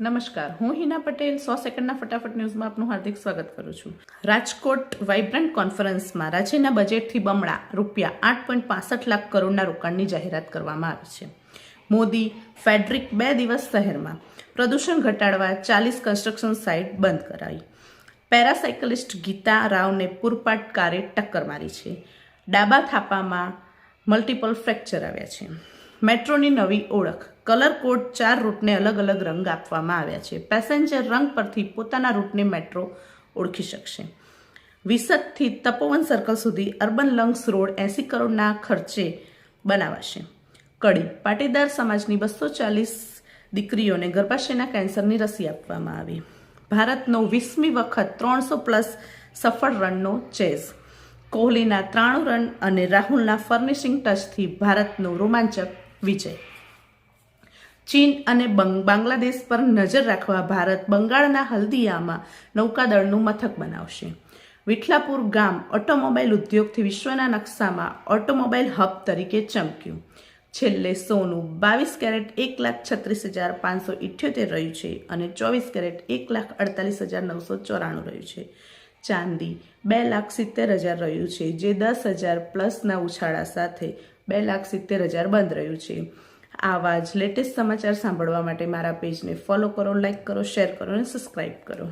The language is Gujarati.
નમસ્કાર. હું હિના પટેલ, સો સેકન્ડના ફટાફટ ન્યૂઝમાં આપનું હાર્દિક સ્વાગત કરું છું. રાજકોટ વાઇબ્રન્ટ કોન્ફરન્સમાં રાજ્યના બજેટથી બમણા રૂપિયા આઠ પોઈન્ટ પાસઠ લાખ કરોડના રોકાણની જાહેરાત કરવામાં આવી છે. મોદી ફેડરિક બે દિવસ શહેરમાં પ્રદૂષણ ઘટાડવા ચાલીસ કન્સ્ટ્રક્શન સાઇટ બંધ કરાવી પેરાસાયકલિસ્ટ ગીતા રાવને પૂરપાટ કારે ટક્કર મારી છે. ડાબા થાપામાં મલ્ટિપલ ફ્રેક્ચર આવ્યા છે. મેટ્રોની નવી ઓળખ. કલર કોડ ચાર રૂટને અલગ અલગ રંગ આપવામાં આવ્યા છે. પેસેન્જર રંગ પરથી પોતાના રૂટને મેટ્રો ઓળખી શકશે. વિસદથી તપોવન સર્કલ સુધી અર્બન લંગ્સ રોડ એંસી કરોડના ખર્ચે બનાવાશે. કડી. પાટીદાર સમાજની બસો ચાલીસ દીકરીઓને ગર્ભાશયના કેન્સરની રસી આપવામાં આવી. ભારતનો વીસમી વખત ત્રણસો પ્લસ સફળ રનનો ચેઝ. કોહલીના ત્રાણું રન અને રાહુલના ફર્નિશિંગ ટચથી ભારતનો રોમાંચક વિજય. ચીન અને બાંગ્લાદેશ પર નજર રાખવા ભારત બંગાળના હલ્દિયામાં નૌકાદળનું મથક બનાવશે. વિઠલાપુર ગામ ઓટોમોબાઈલ ઉદ્યોગથી વિશ્વના નકશામાં ઓટોમોબાઈલ હબ તરીકે ચમક્યું. છેલ્લે સોનું બાવીસ કેરેટ એક લાખ છત્રીસ હજાર પાંચસો ઇઠ્યોતેર રહ્યું છે અને ચોવીસ કેરેટ એક લાખ અડતાલીસ હજાર નવસો ચોરાણું રહ્યું છે. ચાંદી બે લાખ સિત્તેર હજાર રહ્યું છે, જે દસ હજાર પ્લસના ઉછાળા સાથે બે લાખ સિત્તેર હજાર બંધ રહ્યું છે. આવા જ લેટેસ્ટ સમાચાર સાંભળવા માટે મારા પેજને ફોલો કરો લાઇક કરો શેર કરો અને સબસ્ક્રાઈબ કરો.